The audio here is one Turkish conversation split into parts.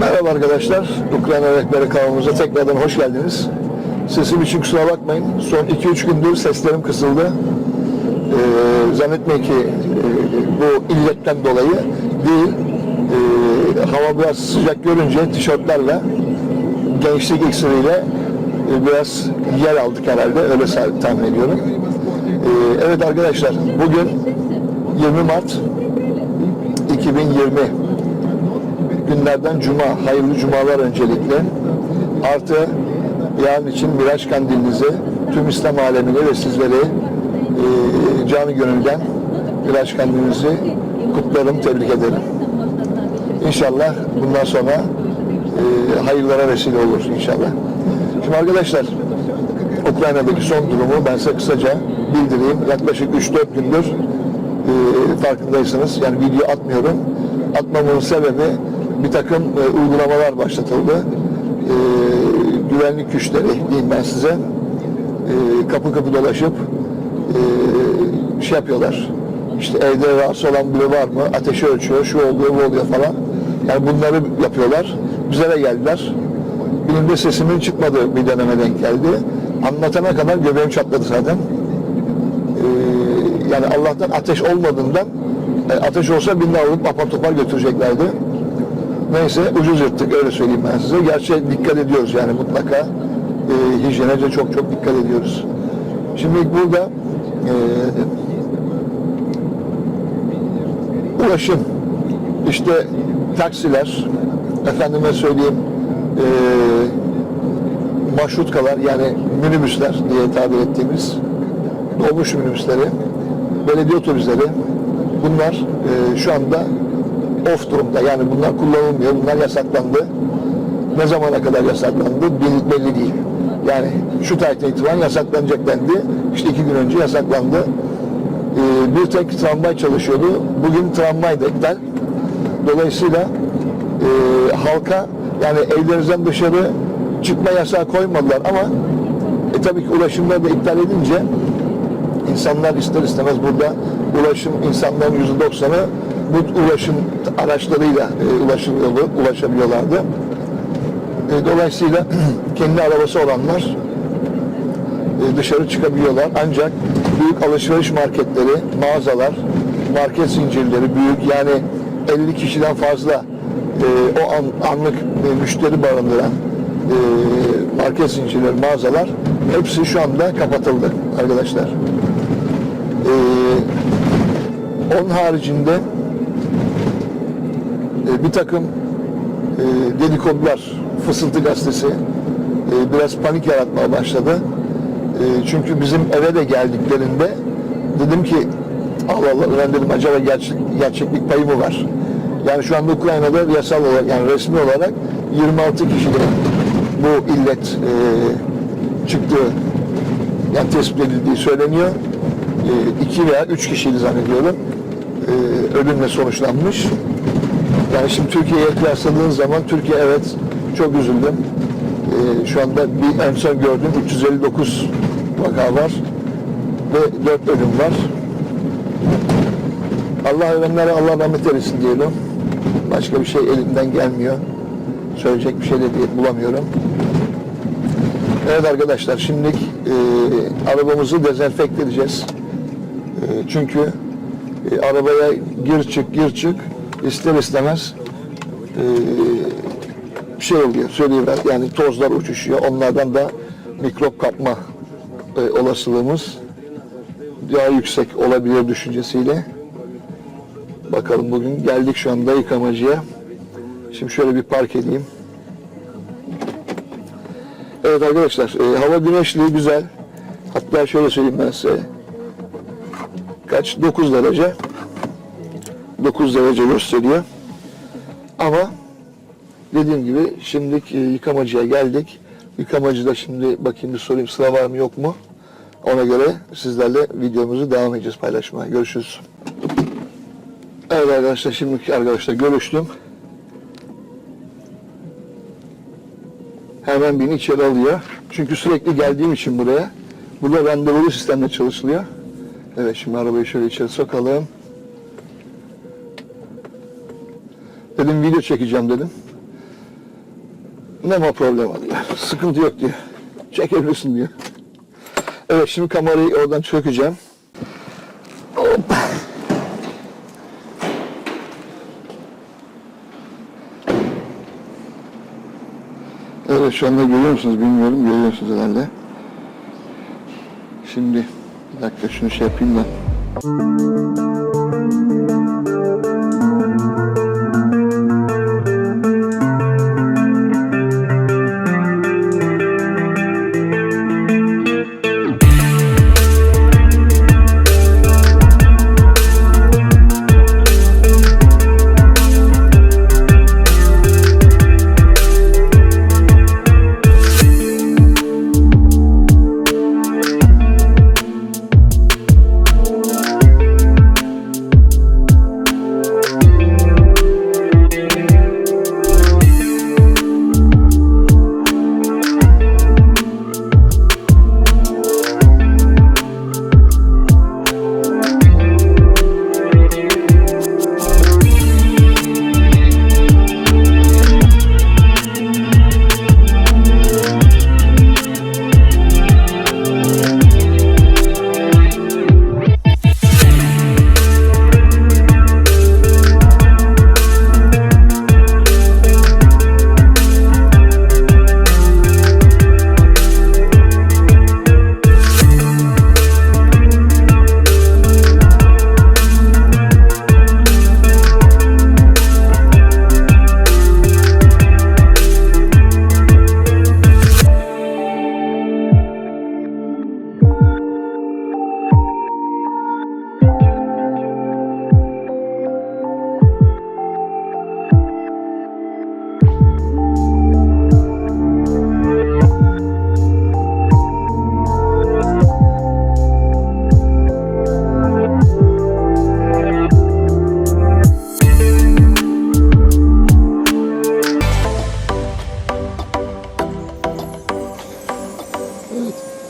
Merhaba arkadaşlar. Ukrayna Rehberi kanalımıza tekrardan hoş geldiniz. Sesim için kusura bakmayın. Son 2-3 gündür seslerim kısıldı. Ee, zannetmeyin ki e, bu illetten dolayı değil. Ee, hava biraz sıcak görünce tişörtlerle gençlik iksiriyle e, biraz yer aldık herhalde. Öyle tahmin ediyorum. Ee, evet arkadaşlar bugün 20 Mart 2020 günlerden cuma, hayırlı cumalar öncelikle. Artı yarın için Miraç Kandilinizi tüm İslam alemine ve sizleri e, canı gönülden Miraç Kandilinizi kutlarım, tebrik ederim. İnşallah bundan sonra e, hayırlara vesile olur inşallah. Şimdi arkadaşlar Ukrayna'daki son durumu ben size kısaca bildireyim. Yaklaşık 3-4 gündür e, farkındaysanız yani video atmıyorum. Atmamın sebebi bir takım e, uygulamalar başlatıldı. E, güvenlik güçleri diyeyim ben size e, kapı kapı dolaşıp e, şey yapıyorlar. İşte evde rahatsız olan biri var mı? Ateşi ölçüyor, şu oluyor, bu oluyor falan. Yani bunları yapıyorlar. Bize de geldiler. Benim de sesimin çıkmadığı bir döneme denk geldi. Anlatana kadar göbeğim çatladı zaten. Ee, yani Allah'tan ateş olmadığından e, ateş olsa birini alıp apar topar götüreceklerdi. Neyse ucuz yırttık öyle söyleyeyim ben size. Gerçi dikkat ediyoruz yani mutlaka e, hijyene de çok çok dikkat ediyoruz. Şimdi burada e, ulaşım işte taksiler efendime söyleyeyim e, maşrutkalar yani minibüsler diye tabir ettiğimiz dolmuş minibüsleri, belediye otobüsleri bunlar e, şu anda off durumda. Yani bunlar kullanılmıyor. Bunlar yasaklandı. Ne zamana kadar yasaklandı belli değil. Yani şu tarihten itibaren yasaklanacak dendi. İşte iki gün önce yasaklandı. E, bir tek tramvay çalışıyordu. Bugün tramvay da iptal. Dolayısıyla e, halka yani evlerinizden dışarı çıkma yasağı koymadılar ama e, tabii ki ulaşımları da iptal edince insanlar ister istemez burada ulaşım insanların yüzde doksanı bu ulaşım araçlarıyla e, ulaşılıyordu, ulaşabiliyorlardı. E, dolayısıyla kendi arabası olanlar e, dışarı çıkabiliyorlar. Ancak büyük alışveriş marketleri, mağazalar, market zincirleri büyük yani 50 kişiden fazla e, o an, anlık e, müşteri barındıran market zincirleri, mağazalar hepsi şu anda kapatıldı arkadaşlar. E, onun haricinde e, bir takım e, dedikodular, Fısıltı Gazetesi e, biraz panik yaratmaya başladı. E, çünkü bizim eve de geldiklerinde dedim ki Allah Allah ben dedim acaba gerçek, gerçeklik payı mı var? Yani şu anda Ukrayna'da yasal olarak yani resmi olarak 26 kişide bu illet e, çıktığı yani tespit edildiği söyleniyor. E, iki veya üç kişiydi zannediyorum. E, ölümle sonuçlanmış. Yani şimdi Türkiye'ye kıyasladığın zaman Türkiye evet çok üzüldüm. Ee, şu anda bir en son gördüğüm 359 vaka var ve 4 ölüm var. Allah ölenlere Allah rahmet eylesin diyelim. Başka bir şey elimden gelmiyor. Söyleyecek bir şey de diye bulamıyorum. Evet arkadaşlar şimdilik e, arabamızı dezenfekte edeceğiz. E, çünkü e, arabaya gir çık gir çık ister istemez e, şey oluyor söyleyeyim yani tozlar uçuşuyor. Onlardan da mikrop kapma e, olasılığımız daha yüksek olabilir düşüncesiyle. Bakalım bugün geldik şu anda yıkamacıya. Şimdi şöyle bir park edeyim. Evet arkadaşlar e, hava güneşli güzel. Hatta şöyle söyleyeyim ben size. Kaç? 9 derece 9 derece gösteriyor. Ama dediğim gibi şimdi e, yıkamacıya geldik. Yıkamacıda şimdi bakayım bir sorayım sıra var mı yok mu? Ona göre sizlerle videomuzu devam edeceğiz paylaşmaya. Görüşürüz. Evet arkadaşlar şimdi arkadaşlar görüştüm. Hemen beni içeri alıyor. Çünkü sürekli geldiğim için buraya. Burada randevulu sistemle çalışılıyor. Evet şimdi arabayı şöyle içeri sokalım. Dedim video çekeceğim dedim. Ne ma problem diyor. Sıkıntı yok diyor. Çekebilirsin diyor. Evet şimdi kamerayı oradan çökeceğim. Hoppa. Evet şu anda görüyor musunuz bilmiyorum. Görüyorsunuz herhalde. Şimdi bir dakika şunu şey yapayım da.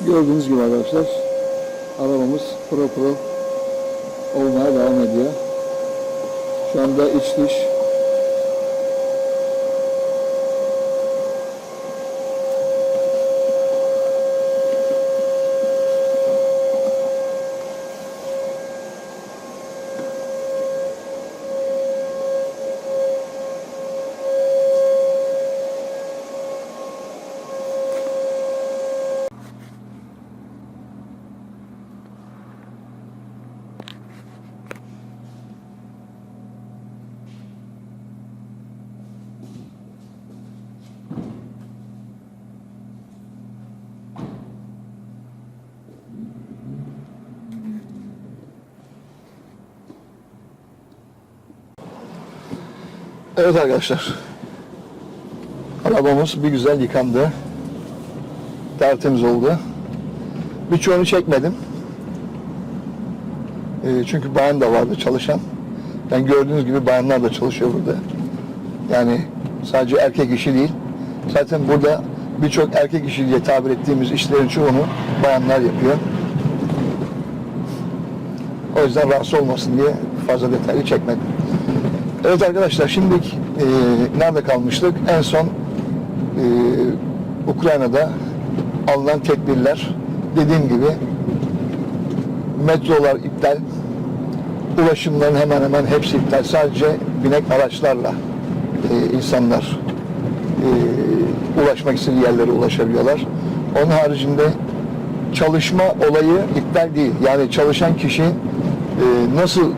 Gördüğünüz gibi arkadaşlar arabamız pro pro olmaya devam ediyor. Şu anda iç dış Evet arkadaşlar. Arabamız bir güzel yıkandı. Tertemiz oldu. Birçoğunu çekmedim. Ee, çünkü bayan da vardı çalışan. Ben gördüğünüz gibi bayanlar da çalışıyor burada. Yani sadece erkek işi değil. Zaten burada birçok erkek işi diye tabir ettiğimiz işlerin çoğunu bayanlar yapıyor. O yüzden rahatsız olmasın diye fazla detaylı çekmedim. Evet arkadaşlar şimdi e, nerede kalmıştık? En son e, Ukrayna'da alınan tedbirler dediğim gibi metrolar iptal, ulaşımların hemen hemen hepsi iptal. Sadece binek araçlarla e, insanlar e, ulaşmak istediği yerlere ulaşabiliyorlar. Onun haricinde çalışma olayı iptal değil. Yani çalışan kişi e, nasıl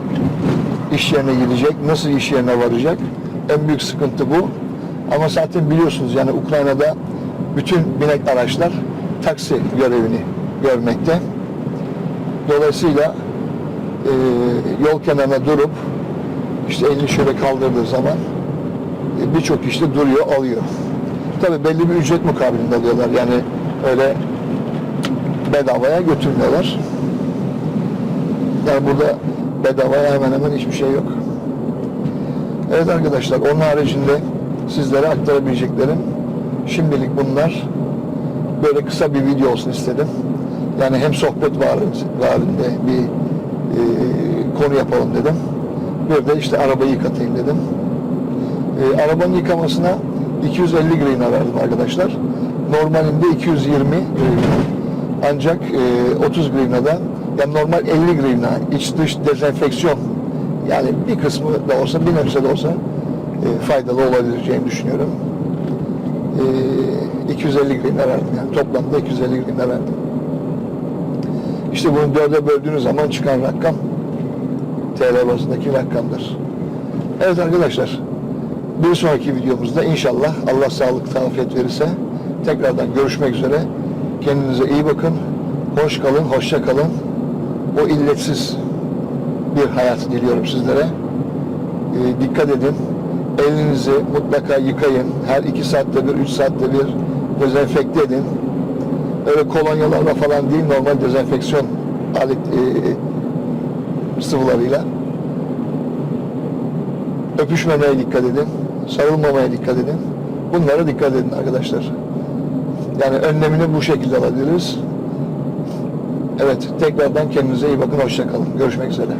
iş yerine gidecek, nasıl iş yerine varacak? En büyük sıkıntı bu. Ama zaten biliyorsunuz yani Ukrayna'da bütün binek araçlar taksi görevini görmekte. Dolayısıyla e, yol kenarına durup işte elini şöyle kaldırdığı zaman e, birçok kişi de duruyor, alıyor. Tabii belli bir ücret mukabilinde alıyorlar. Yani öyle bedavaya götürmüyorlar. Yani burada bedavaya hemen hemen hiçbir şey yok. Evet arkadaşlar, onun haricinde sizlere aktarabileceklerim şimdilik bunlar. Böyle kısa bir video olsun istedim. Yani hem sohbet varinde bir e, konu yapalım dedim. Bir de işte arabayı yıkatayım dedim. E, arabanın yıkamasına 250 grivna verdim arkadaşlar. Normalinde 220 grivna. Ancak e, 30 grivnada yani normal 50 grivna iç dış dezenfeksiyon yani bir kısmı da olsa bir nebze de olsa e, faydalı olabileceğini düşünüyorum. E, 250 grivna verdim yani toplamda 250 grivna verdim. İşte bunu dörde böldüğünüz zaman çıkan rakam TL bazındaki rakamdır. Evet arkadaşlar bir sonraki videomuzda inşallah Allah sağlık afiyet verirse tekrardan görüşmek üzere. Kendinize iyi bakın. Hoş kalın, hoşça kalın. O illetsiz bir hayat diliyorum sizlere. Ee, dikkat edin. Elinizi mutlaka yıkayın. Her iki saatte bir, üç saatte bir dezenfekte edin. Öyle kolonyalarla falan değil, normal dezenfeksiyon alet e, sıvılarıyla. Öpüşmemeye dikkat edin. Sarılmamaya dikkat edin. Bunlara dikkat edin arkadaşlar. Yani önlemini bu şekilde alabiliriz. Evet, tekrardan kendinize iyi bakın. Hoşça kalın. Görüşmek üzere.